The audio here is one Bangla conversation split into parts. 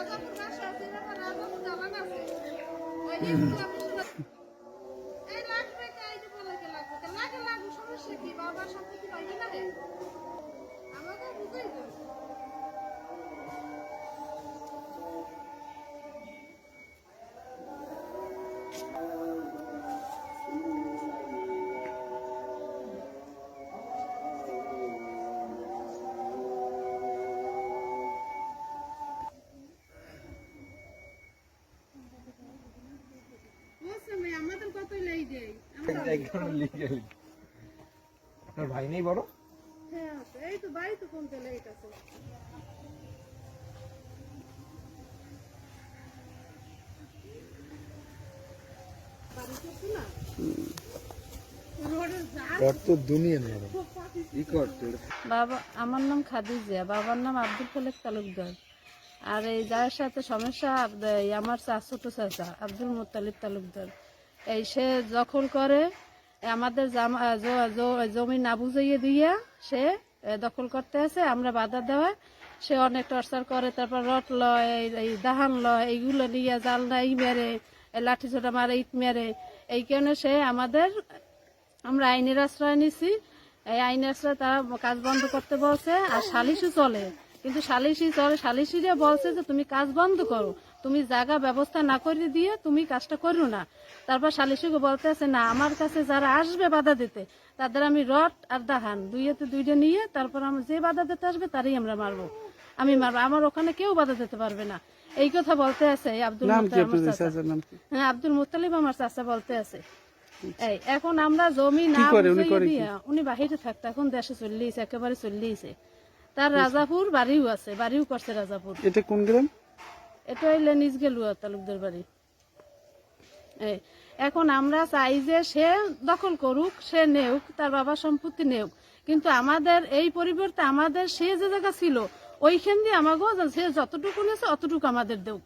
কে? কে কে? সমস্যা কি? বাবার সম্পত্তি পাইবে না রে? আমাকে বুঝাই তো। আপনার ভাই নেই বড়? হ্যাঁ, এই তো বাড়ি। তো কোন বাবা আমার নাম খাদিজা বাবার নাম আব্দুল খালেক তালুকদার। আর এই যার সাথে সমস্যা আমার চা ছোট চাচা আব্দুল মোত্তালিব তালুকদার। এই সে দখল করে আমাদের জামা- না বুঝাইয়ে দিয়ে সে দখল করতে আছে, আমরা বাধা দেওয়া। সে অনেক টর্চার করে, তারপর রট লয়, এই- দাহান লয়, এইগুলো নিয়ে জাল নাই মেরে লাঠি ছোটা মারে, ইট মেরে। এই কারণে সে আমাদের, আমরা আইনের আশ্রয় নিছি। এই আইনের আশ্রয় তারা কাজ বন্ধ করতে বলছে, আর সালিশি চলে। কিন্তু সালিশি চলে সালিশিরা বলছে যে তুমি কাজ বন্ধ করো। তুমি জায়গা ব্যবস্থা না করে দিয়ে তুমি কাজটা করো না। তারপর সালিশিকে বলতে আছে না আমার কাছে যারা আসবে বাধা দিতে তাদের আমি রড আর দাহান দুইয়েতে দুইটা নিয়ে তারপর আমি যে বাধা দিতে আসবে তারই আমরা মারবো। আমি মারবো আমার ওখানে কেউ বাধা দিতে পারবে না। এই কথা বলতে আছে আব্দুল আমার। হ্যাঁ আব্দুল মুতালিব আমার চাচা বলতে আছে। এই এখন আমরা জমি না উনি বাহিরে থাকতো এখন দেশে চল্লিয়েছে একেবারে চল্লিয়েছে তার রাজাপুর বাড়িও আছে বাড়িও করছে রাজাপুর। এটা কোন গ্রাম? এটা হইলে নিজ গেলুয়া তালুকদার বাড়ি। এখন আমরা চাই যে সে দখল করুক সে নেউক তার বাবার সম্পত্তি নেউক। কিন্তু আমাদের এই পরিবর্তে আমাদের সে যে জায়গা ছিল ওইখান দিয়ে আমাকেও সে যতটুকু নিয়েছে অতটুকু আমাদের দেউক।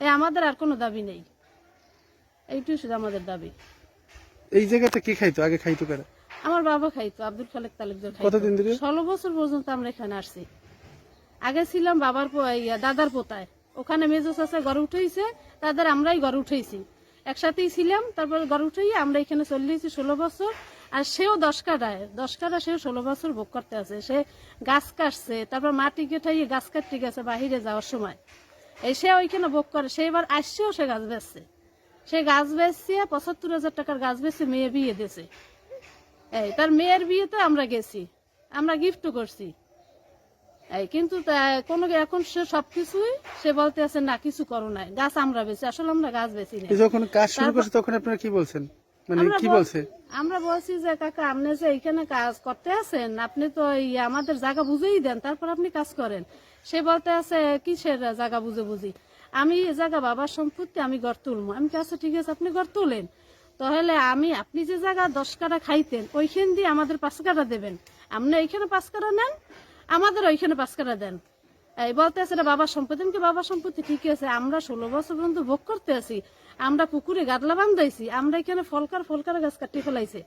এই আমাদের আর কোনো দাবি নেই। এইটুকু শুধু আমাদের দাবি। এই জায়গাতে কে খাইতো? আগে খাইতো কারা? আমার বাবা খাইতো আব্দুল খালেক তালুকদার কতদিন ধরে? ষোলো বছর পর্যন্ত আমরা এখানে আসছি। আগে ছিলাম বাবার দাদার পোতায়। ওখানে মেজো চাষে ঘর উঠেছে তাদের আমরাই ঘর উঠেছি একসাথেই ছিলাম, তারপর ঘর উঠেই আমরা এখানে চলে এসেছি ষোলো বছর, আর সেও দশ কাটায়, দশ কাটা সেও ষোলো বছর ভোগ করতে আছে। সে গাছ কাটছে, তারপর মাটি কেটাইয়ে গাছ কাটতে গেছে বাহিরে যাওয়ার সময়। এই সে ওইখানে ভোগ করে, সে এবার আসছেও সে গাছ বেচছে। সে গাছ বেচছে পঁচাত্তর হাজার টাকার গাছ বেচছে মেয়ে বিয়ে দিয়েছে। এই, তার মেয়ের বিয়েতে আমরা গেছি, আমরা গিফটও করছি। কিন্তু কোনো এখন সে সবকিছুই সে বলতে আছে না কিছু করো নাই। গাছ আমরা বেশি আসলে আমরা গাছ বেশি না যখন কাজ শুরু করছে তখন আপনারা কি বলছেন? মানে আমরা কি বলছে? আমরা বলছি যে কাকা আপনি যে এখানে কাজ করতে আছেন আপনি তো এই আমাদের জায়গা বুঝেই দেন তারপর আপনি কাজ করেন। সে বলতে আছে কিসের জায়গা বুঝে বুঝি? আমি এই জায়গা বাবার সম্পত্তি আমি ঘর তুলবো আমি কাছে ঠিক আছে আপনি ঘর তোলেন। তাহলে আমি আপনি যে জায়গা দশ কাটা খাইতেন ওইখান দিয়ে আমাদের পাঁচ কাটা দেবেন। আপনি এইখানে পাঁচ কাটা নেন আমাদের ওইখানে পাঁচ কাটা দেন। এই বলতে আছে এটা বাবার সম্পত্তি। কি বাবার সম্পত্তি ঠিকই আছে। আমরা ষোলো বছর পর্যন্ত ভোগ করতে আছি। আমরা পুকুরে গাদলা বান্ধাইছি। আমরা এখানে ফলকার ফলকার গাছ কাটি ফেলাইছে।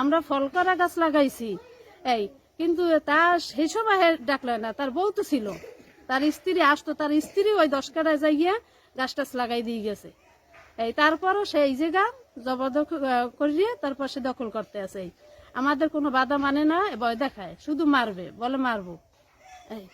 আমরা ফলকারা গাছ লাগাইছি। এই, কিন্তু তার সেই সময় ডাকলে না। তার বউ তো ছিল। তার স্ত্রী আসতো। তার স্ত্রী ওই দশ কাটায় যাইয়া গাছ টাছ লাগাই দিয়ে গেছে। এই, তারপরও সেই জায়গা জবরদখল করিয়ে তারপর সে দখল করতে আছে। আমাদের কোনো বাধা মানে না ভয় দেখায়। শুধু মারবে বলে মারবো। এই।